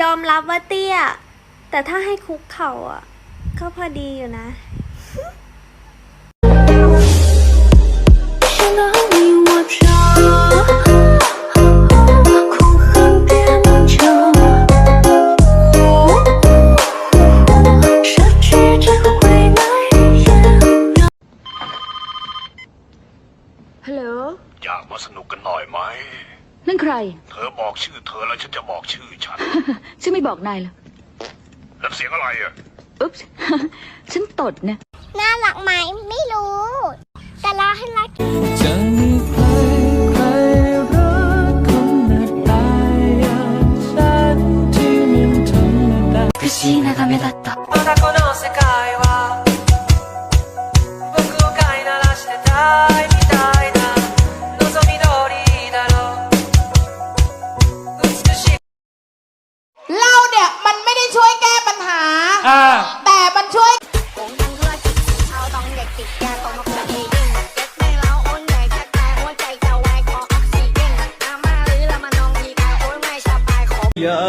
ยอมรับว่าเตี้ย แต่ถ้าให้คุกเขาอะ ก็พอดีอยู่นะ Hello อยากมาสนุกกันหน่อยไหม นั่นใคร เธอบอกชื่อเธอแล้วฉันจะบอกชื่อฉันฉันไม่บอกนายหรอกแล้วเสียงอะไรอะอึ๊บ ฉันตดนะ น่ารักไหมไม่รู้ แต่รอให้รัก จะมีใครใครรักคนหน้าตาอดนที่มัธรรมดา不思議なためだった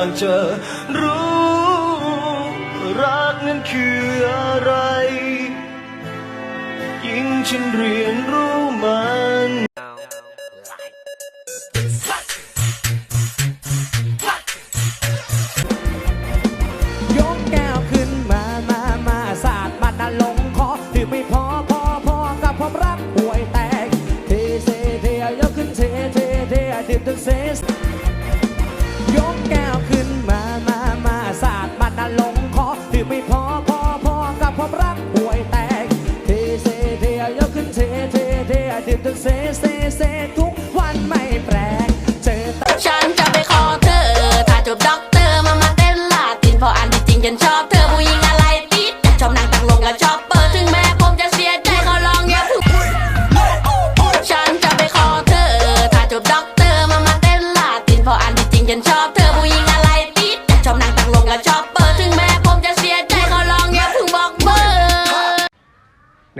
ากจะรู้ รักนั้นคืออะไร ยิ่งฉันเรียนรู้มา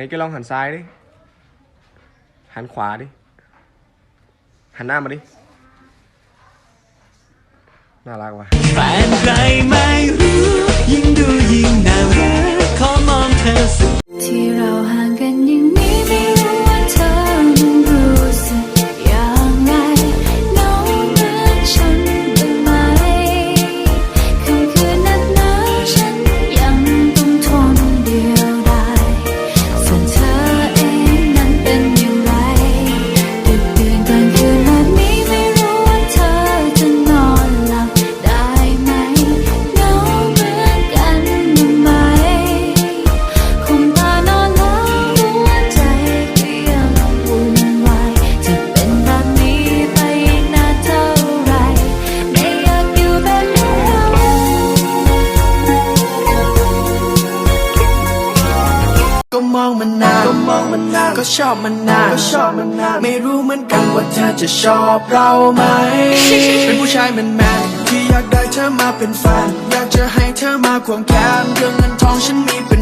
แกลองหันซ้ายดิ หันขวาดิ หันหน้ามาดิ น่ารักว่ะแฟนใครไม่รู้ ยิ่งดูยิ่งน่ารักขอมองเธอสุดที่เราห่า มันนานก็ชอบมันนานก็ชอบมันนานไม่รู้เหมือนกันว่าเธอจะชอบเราไหม เป็นผู้ชายแมนแมนที่อยากได้เธอมาเป็นแฟน อยากจะให้เธอมาควงแขนเรื่องเงินทองฉันมีเป็น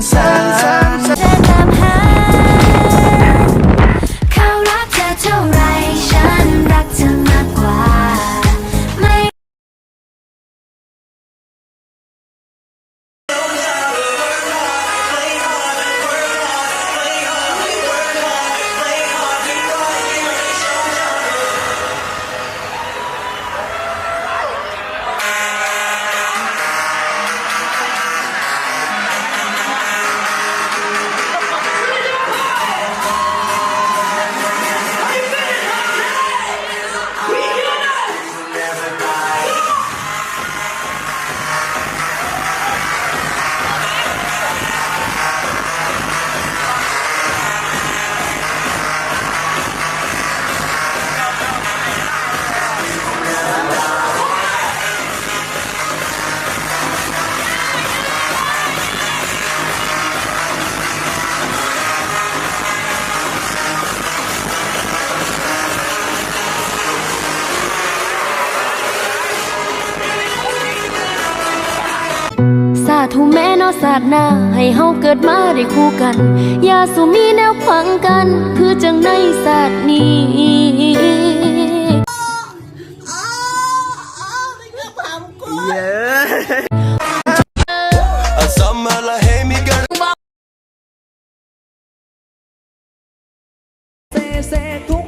ศาสนาให้เฮาเกิดมาได้คู่กัน อย่าสุมีแนวขวางกัน คือจังในศาสนี้เย้เซทุก